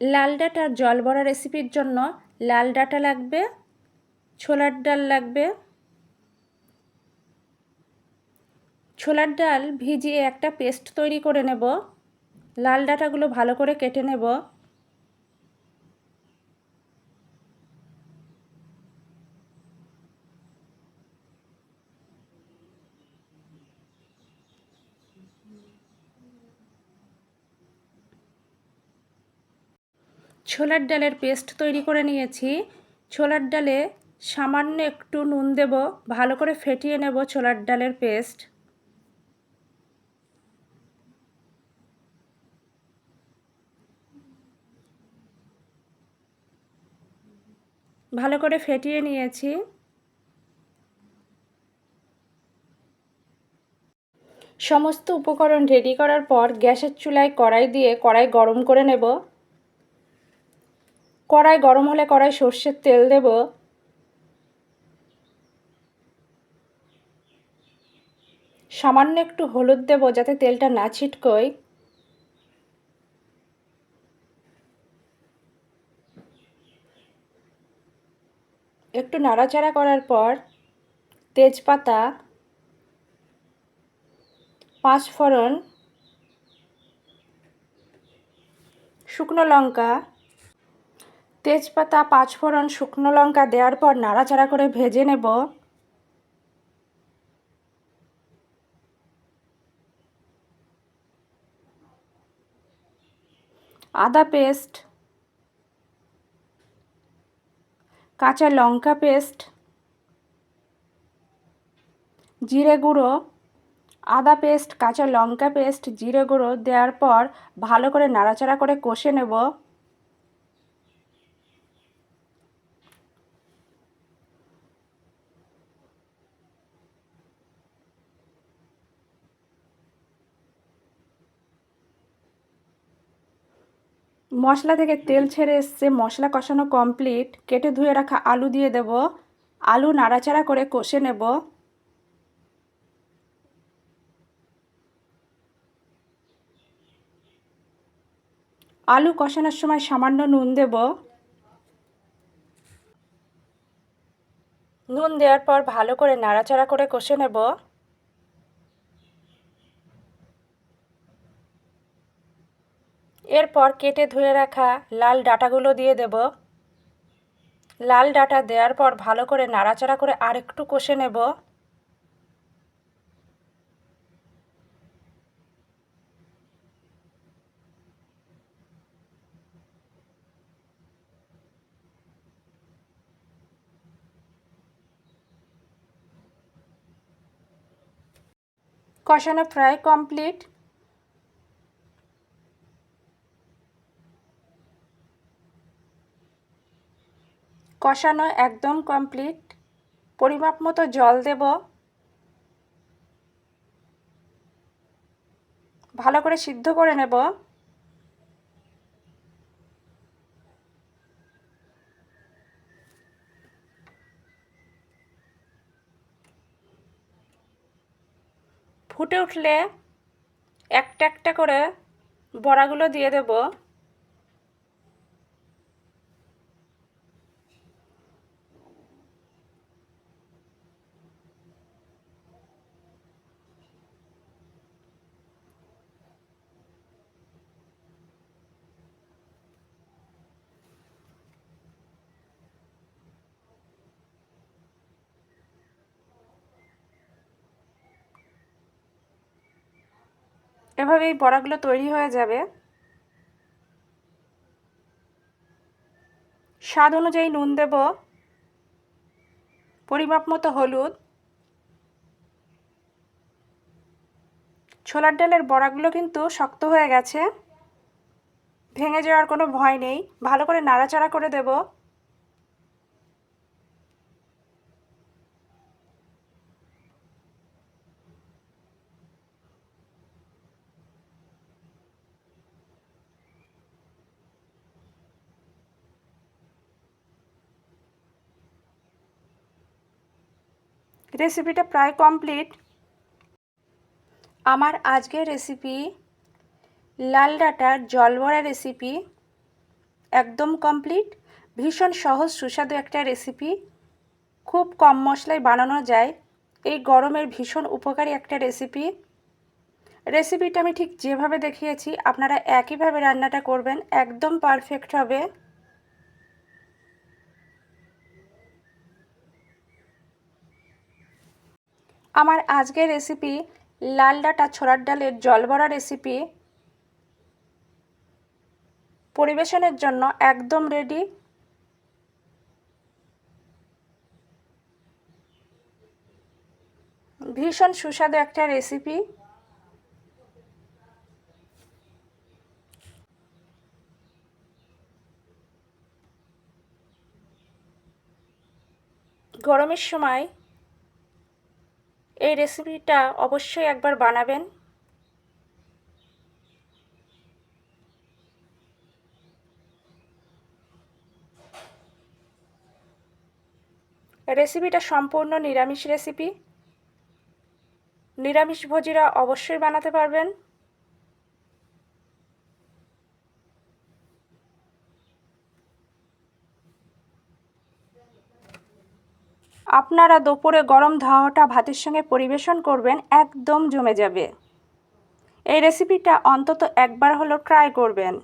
লাল ডাটার জল বড়া রেসিপির জন্য লাল ডাটা লাগবে, ছোলার ডাল লাগবে। ছোলার ডাল ভিজিয়ে একটা পেস্ট তৈরি করে নেব। লাল ডাটাগুলো ভালো করে কেটে নেব। ছোলার ডালের পেস্ট তৈরি করে নিয়েছি। ছোলার ডালে সামান্য একটু নুন দেব, ভালো করে ফেটিয়ে নেব ছোলার ডালের পেস্ট। ভালো করে ফেটিয়ে নিয়েছি। সমস্ত উপকরণ রেডি করার পর গ্যাসের চুলায় কড়াই দিয়ে কড়াই গরম করে নেব। কড়াই, গরম হলে কড়াই সর্ষের তেল দেব। সামান্য একটু হলুদ দেব যাতে তেলটা না ছিটকোয়। একটু নাড়াচাড়া করার পর তেজপাতা পাঁচ ফোড়ন শুকনো লঙ্কা তেজপাতা, পাঁচফোড়ন, শুকনো লঙ্কা দেওয়ার পর নাড়াচাড়া করে ভেজে নেব। আদা পেস্ট, কাঁচা লঙ্কা পেস্ট, জিরে গুঁড়ো, আদা পেস্ট, কাঁচা লঙ্কা পেস্ট, জিরে গুঁড়ো দেওয়ার পর ভালো করে নাড়াচাড়া করে কষে নেব। মশলা থেকে তেল ছেড়ে এসছে, মশলা কষানো কমপ্লিট কেটে ধুয়ে রাখা আলু দিয়ে দেব। আলু নাড়াচাড়া করে কষে নেব। আলু কষানোর সময় সামান্য নুন দেব। নুন দেওয়ার পর ভালো করে নাড়াচাড়া করে কষে নেব। এরপর কেটে ধুয়ে রাখা লাল ডাটাগুলো দিয়ে দেব। লাল ডাটা দেওয়ার পর ভালো করে নাড়াচাড়া করে আরেকটু কষে নেব। কষানো ফ্রাই কমপ্লিট। কষানো একদম কমপ্লিট পরিমাপ মতো জল দেব। ভালো করে সিদ্ধ করে নেব। ফুটে উঠলে একটা একটা করে বড়াগুলো দিয়ে দেবো। এভাবে এই বড়াগুলো তৈরি হয়ে যাবে। স্বাদ অনুযায়ী নুন দেব, পরিমাপ মতো হলুদ। ছোলার ডালের বড়াগুলো কিন্তু শক্ত হয়ে গেছে। ভেঙে যাওয়ার কোনো ভয় নেই। ভালো করে নাড়াচাড়া করে দেবো। রেসিপিটা প্রায় কমপ্লিট। আমার আজকের রেসিপি লাল ডাটার জল ভরা রেসিপি। একদম কমপ্লিট। ভীষণ সহজ, সুস্বাদু একটা রেসিপি। খুব কম মশলায় বানানো যায়। এই গরমের ভীষণ উপকারী একটা রেসিপি। রেসিপিটা আমি ঠিক যেভাবে দেখিয়েছি, আপনারা একইভাবে রান্নাটা করবেন, একদম পারফেক্ট হবে। আমার আজকের রেসিপি লাল ডাটা ছোলার ডালের জলবড়া রেসিপি পরিবেশনের জন্য একদম রেডি ভীষণ সুস্বাদু একটা রেসিপি গরমের সময় এই রেসিপিটা অবশ্যই একবার বানাবেন। রেসিপিটা সম্পূর্ণ নিরামিষ রেসিপি নিরামিষ ভোজীরা অবশ্যই বানাতে পারবেন। আপনারা দুপুরে গরম ধাওয়াটা ভাতের সঙ্গে পরিবেশন করবেন, একদম জমে যাবে। এই রেসিপিটা অন্তত একবার হলো ট্রাই করবেন।